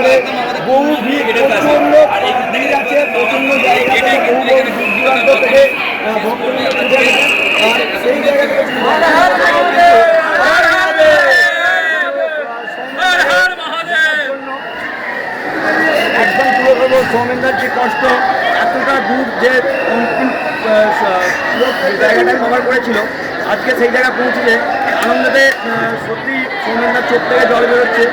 করে বহু ভিড় প্রচণ্ড ভিড় আছে প্রচণ্ড জায়গা বহু বহু দূরান্ত থেকে আহ, ভক্তরা পুজো দেন। আর সেই জায়গা একদম তুলে ধরবো সৌমেন্দার যে কষ্ট এতটা দূর যে জায়গাটা কভার করেছিল আজকে সেই জায়গায় পৌঁছেছে আনন্দতে সত্যি সৌমেন্দার চোখ থেকে জল বেরোচ্ছে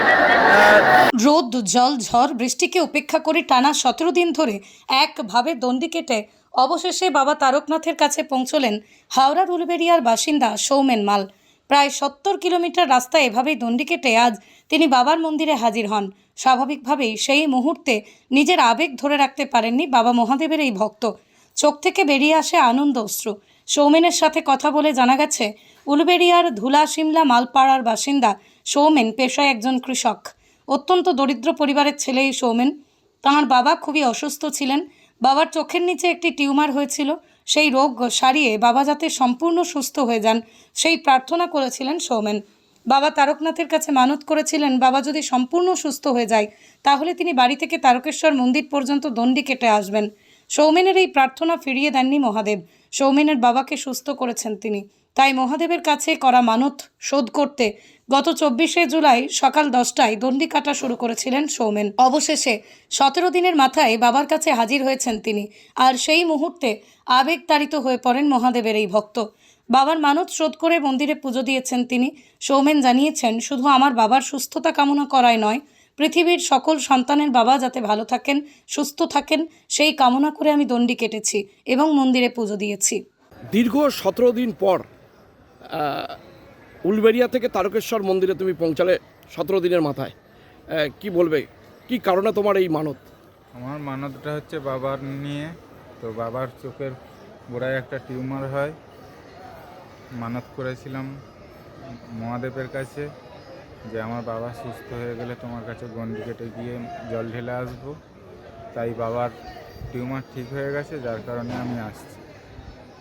রোদ, জল, ঝড়, বৃষ্টিকে উপেক্ষা করে টানা সতেরো দিন ধরে একভাবে দণ্ডি কেটে অবশেষে বাবা তারকনাথের কাছে পৌঁছলেন হাওড়ার উলবেড়িয়ার বাসিন্দা সৌমেন মাল। প্রায় সত্তর কিলোমিটার রাস্তা এভাবেই দণ্ডি কেটে আজ তিনি বাবার মন্দিরে হাজির হন। স্বাভাবিকভাবেই সেই মুহূর্তে নিজের আবেগ ধরে রাখতে পারেননি বাবা মহাদেবের এই ভক্ত। চোখ থেকে বেরিয়ে আসে আনন্দ অশ্রু। সৌমেনের সাথে কথা বলে জানা গেছে, উলবেড়িয়ার ধুলা সিমলা মালপাড়ার বাসিন্দা সৌমেন পেশায় একজন কৃষক। অত্যন্ত দরিদ্র পরিবারের ছেলে এই সৌমেন। তাঁর বাবা খুবই অসুস্থ ছিলেন। বাবার চোখের নিচে একটি টিউমার হয়েছিল। সেই রোগ সারিয়ে বাবা যাতে সম্পূর্ণ সুস্থ হয়ে যান, সেই প্রার্থনা করেছিলেন সৌমেন। বাবা তারকনাথের কাছে মানত করেছিলেন, বাবা যদি সম্পূর্ণ সুস্থ হয়ে যায়, তাহলে তিনি বাড়ি থেকে তারকেশ্বর মন্দির পর্যন্ত দণ্ডি কেটে আসবেন। সৌমেনের এই প্রার্থনা ফিরিয়ে দেননি মহাদেব। সৌমেনের বাবাকে সুস্থ করেছেন তিনি। তাই মহাদেবের কাছে করা মানত শোধ করতে গত চব্বিশে জুলাই সকাল দশটায় দণ্ডি কাটা শুরু করেছিলেন সৌমেন। অবশেষে সতেরো দিনের মাথায় বাবার কাছে হাজির হয়েছেন তিনি আর সেই মুহূর্তে আবেগতাড়িত হয়ে পড়েন মহাদেবের এই ভক্ত। বাবার মানত শোধ করে মন্দিরে পুজো দিয়েছেন তিনি। সৌমেন জানিয়েছেন, শুধু আমার বাবার সুস্থতা কামনা করায় নয় পৃথিবীর সকল সন্তানের বাবা যাতে ভালো থাকেন সুস্থ থাকেন সেই কামনা করে আমি দণ্ডি কেটেছি এবং মন্দিরে পুজো দিয়েছি। দীর্ঘ সতেরো দিন পর আহ, উলবেড়িয়া থেকে তারকেশ্বর মন্দিরে তুমি পৌঁছালে সতেরো দিনের মাথায়। কি বলবে? কি কারণে তোমার এই মানত? আমার মানতটা হচ্ছে বাবার নিয়ে। তো বাবার চোখের গোড়ায় একটা টিউমার হয়। মানত করেছিলাম মহাদেবের কাছে। যে আমার বাবা সুস্থ হয়ে গেলে তোমার কাছে গন্ডি কেটে গিয়ে জল ঢেলে আসব। তাই বাবার টিউমার ঠিক হয়ে গেছে যার কারণে আমি আসছি।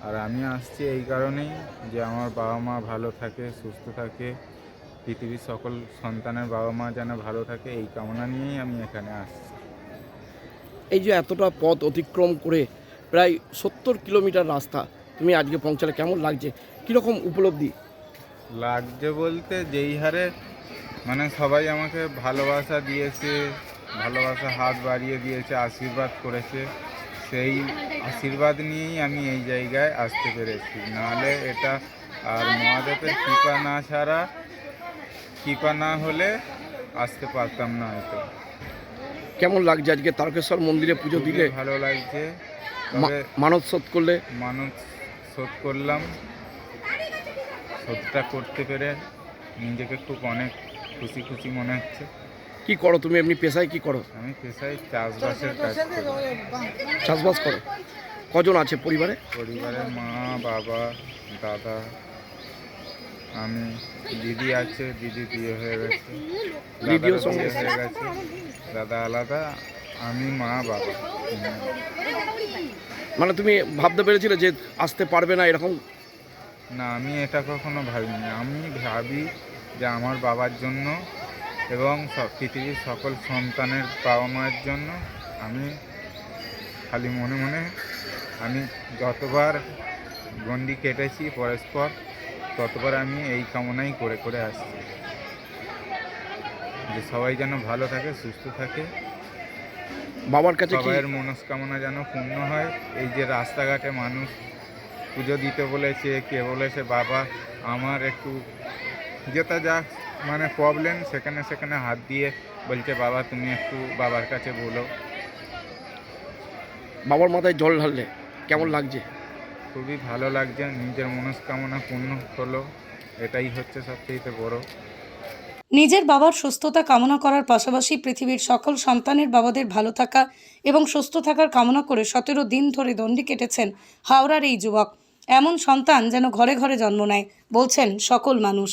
আর আমি আসছি এই কারণেই যে আমার বাবা মা ভালো থাকে সুস্থ থাকে পৃথিবীর সকল সন্তানের বাবা মা যেন ভালো থাকে এই কামনা নিয়েই আমি এখানে আসছি। এই যে এতটা পথ অতিক্রম করে প্রায় সত্তর কিলোমিটার রাস্তা তুমি আজকে পৌঁছালে কেমন লাগছে? কীরকম উপলব্ধি? লাগছে বলতে যেই হারে মানে সবাই আমাকে ভালোবাসা দিয়েছে ভালোবাসা হাত বাড়িয়ে দিয়েছে আশীর্বাদ করেছে। সেই আশীর্বাদ নিয়েই আমি এই জায়গায় আসতে পেরেছি। নাহলে এটা আর মহাদেবের কৃপা না ছাড়া কৃপা না হলে আসতে পারতাম না হয়তো। কেমন লাগছে আজকে তারকেশ্বর মন্দিরে পুজো দিলে? ভালো লাগছে। মানত শোধ করলে? মানুষ শোধ করলাম। শোধটা করতে পেরে নিজেকে খুব অনেক খুশি খুশি মনে হচ্ছে। কি করো তুমি? এমনি পেশায় কি করো? আমি পেশায় চাষবাসের কাজ করি। চাষবাস করো। কজন আছে পরিবারে? পরিবারের মা বাবা দাদা আমি দিদি আছে দিদি বিয়ে হয়ে গেছে। দিদিও সঙ্গে হয়ে গেছে। দাদা আলাদা আমি মা বাবা। মানে তুমি ভাবতে পেরেছিলে যে আসতে পারবে না এরকম? না আমি এটা কখনো ভাবিনি। আমি ভাবি যে আমার বাবার জন্য এবং পৃথিবীর সকল সন্তানের বাবা মায়ের জন্য আমি খালি মনে মনে আমি যতবার গন্ডি কেটেছি পরস্পর ততবার আমি এই কামনাই করে করে আসছি। যে সবাই যেন ভালো থাকে সুস্থ থাকে। বাবার কাছে সবাইয়ের মনস্কামনা যেন পূর্ণ হয়। এই যে রাস্তাঘাটে মানুষ পুজো দিতে বলেছে কে বলেছে বাবা আমার একটু যেটা যা মানে প্রবলেম সেখানে সেখানে হাত দিয়ে বলছে বাবা তুমি একটু বাবার কাছে বলো। বাবার মাথায় জল ঢাললে কেমন লাগছে? খুবই ভালো লাগছে নিজের মনস্কামনা পূর্ণ হলো এটাই হচ্ছে সবচেয়ে বড়। নিজের বাবার সুস্থতা কামনা করার পাশাপাশি পৃথিবীর সকল সন্তানের বাবাদের ভালো থাকা এবং সুস্থ থাকার কামনা করে সতেরো দিন ধরে দণ্ডি কেটেছেন হাওড়ার এই যুবক। এমন সন্তান যেন ঘরে ঘরে জন্ম নেয় বলছেন সকল মানুষ।